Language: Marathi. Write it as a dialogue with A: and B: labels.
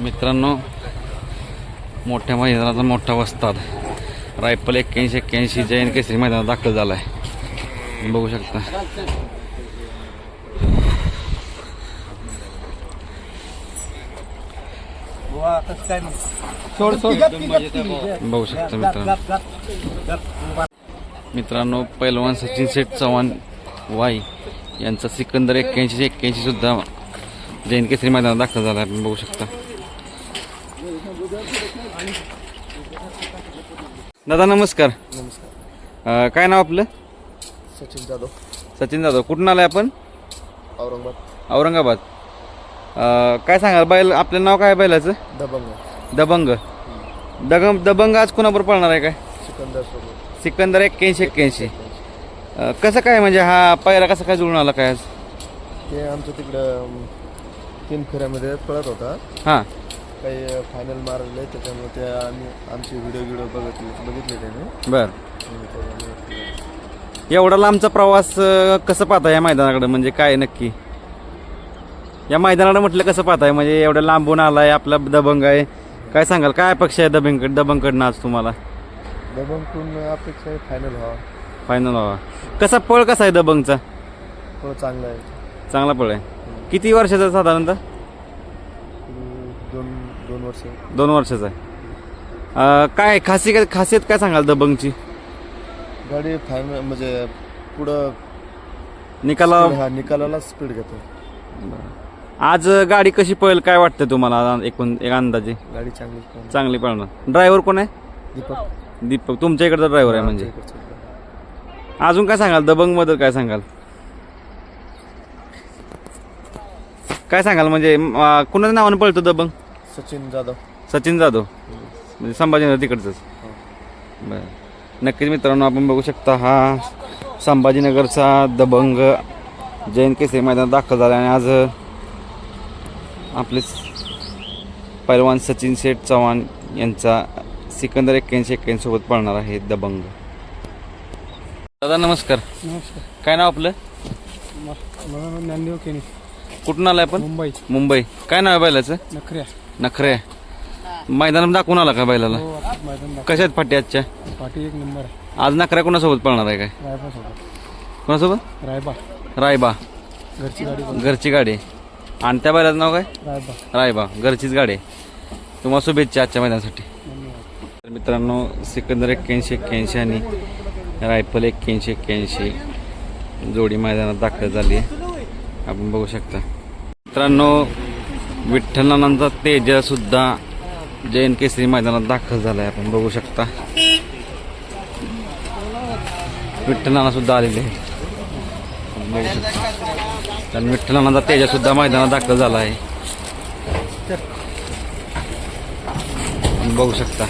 A: मित्रांनो मोठ्या मैदानाचा मोठा वस्ताद. रायफल एक्क्याऐंशी एक्क्याऐंशी जैन केसरी मैदानात दाखल झाला आहे बघू शकता. बघू शकता मित्रांनो. मित्रांनो पैलवान सचिन शेठ चव्हाण वाई यांचा सिकंदर एक्क्याऐंशी एक्क्याऐंशी सुद्धा जैन केसरी मैदानात दाखल झाला आहे आपण बघू शकता. दादा नमस्कार.
B: नमस्कार.
A: अं, काय नाव आपलं?
B: सचिन जाधव.
A: सचिन जाधव. कुठून आलाय आपण?
B: औरंगाबाद.
A: औरंगाबाद. अं, काय सांगाल? बैल आपलं नाव काय आहे बैलाचं?
B: दबंग.
A: दबंग. दगम दबंग आज कोणाबरोबर पळणार आहे काय?
B: सिकंदर सोबत.
A: सिकंदर एक्क्याऐंशी एक्क्याऐंशी. अं, कसं काय म्हणजे हा पायरा कसा काय जुळून आला काय आज?
B: ते आमचं तिकडं अं, तीन फेऱ्यामध्ये पळत होता.
A: हां.
B: काही फायनल मारले त्याच्यामुळे ते आम्ही आमचे व्हिडिओ व्हिडिओ बघितले बघितले त्याने.
A: बर. एवढा लांबचा प्रवास अं, कसं पाहता या मैदानाकडे? म्हणजे काय नक्की? या मैदानाकडे म्हटलं कसं पाहताय? म्हणजे एवढं लांबून आलाय आपला दबंग आहे. काय सांगाल? काय अपेक्षा आहे दबंग दबंगकडनं आज तुम्हाला?
B: दबंगकडून अपेक्षा आहे फायनल व्हावा.
A: फायनल व्हावा. कसा पळ कसा आहे दबंगचा?
B: थोडं चांगलं आहे.
A: चांगला पळ आहे. किती वर्षाचा साधारणतः?
B: दोन वर्ष.
A: दोन वर्षाचा आहे. अं, काय खासी खासियत काय सांगाल दबंगची?
B: गाडी फायनल म्हणजे पुढं
A: निकाला
B: हा निकालाला स्पीड घेतो.
A: आज गाडी कशी पळेल काय वाटतं तुम्हाला एकूण एक अंदाजे?
B: गाडी चांगली.
A: चांगली पळणार. ड्रायव्हर कोण आहे?
B: दीपक.
A: दीपक तुमच्या इकडचा ड्रायव्हर आहे म्हणजे. अजून काय सांगाल? दबंगबद्दल काय सांगाल? काय सांगाल म्हणजे अं, कुणाच्या नावानं पळतो दबंग?
B: सचिन जाधव.
A: सचिन जाधव? म्हणजे संभाजीनगर तिकडचंच. बरं. नक्कीच मित्रांनो आपण बघू शकता हा संभाजीनगरचा दबंग जैन केसरी मैदानात दाखल झाला आणि आज आपले पैलवान सचिन शेठ चव्हाण यांचा सिकंदर एक्क्याऐंशी एक्क्याऐंशी सोबत पळणार आहे दबंग. दादा नमस्कार.
B: नमस्कार.
A: काय नाव आपलं?
B: मला ज्ञानदेव केनी
A: कुठून आलाय आपण?
B: मुंबई.
A: मुंबई. काय नाव आहे बैलाचं?
B: नखऱ्या.
A: नखरे. मैदानात दाखवून आला का बैलाला?
B: हो
A: कशा आहेत फाटी आजच्या?
B: पाठी एक नंबर. आहे
A: आज नखऱ्या कोणासोबत पळणार आहे काय?
B: रायबा सोबत.
A: कोणासोबत?
B: रायबा.
A: रायबा.
B: घरची गाडी
A: घरची गाडी. आणि त्या बैलाचं नाव काय?
B: रायबा.
A: रायबा. घरचीच गाडी. आहे. तुम्हाला शुभेच्छा आजच्या मैदानासाठी.
B: धन्यवाद.
A: तर मित्रांनो सिकंदर एक्क्याऐंशी एक्क्याऐंशी आणि रायफल एक्क्याऐंशी एक्क्याऐंशी जोडी मैदानात दाखल झाली आहे. आपण बघू शकता. मित्रांनो विठ्ठलानंतर तेजासुद्धा जैन केसरी मैदानात दाखल झाला आहे आपण बघू शकता. विठ्ठलाना सुद्धा आलेले कारण विठ्ठलानंतर तेजासुद्धा मैदानात दाखल झाला आहे बघू शकता.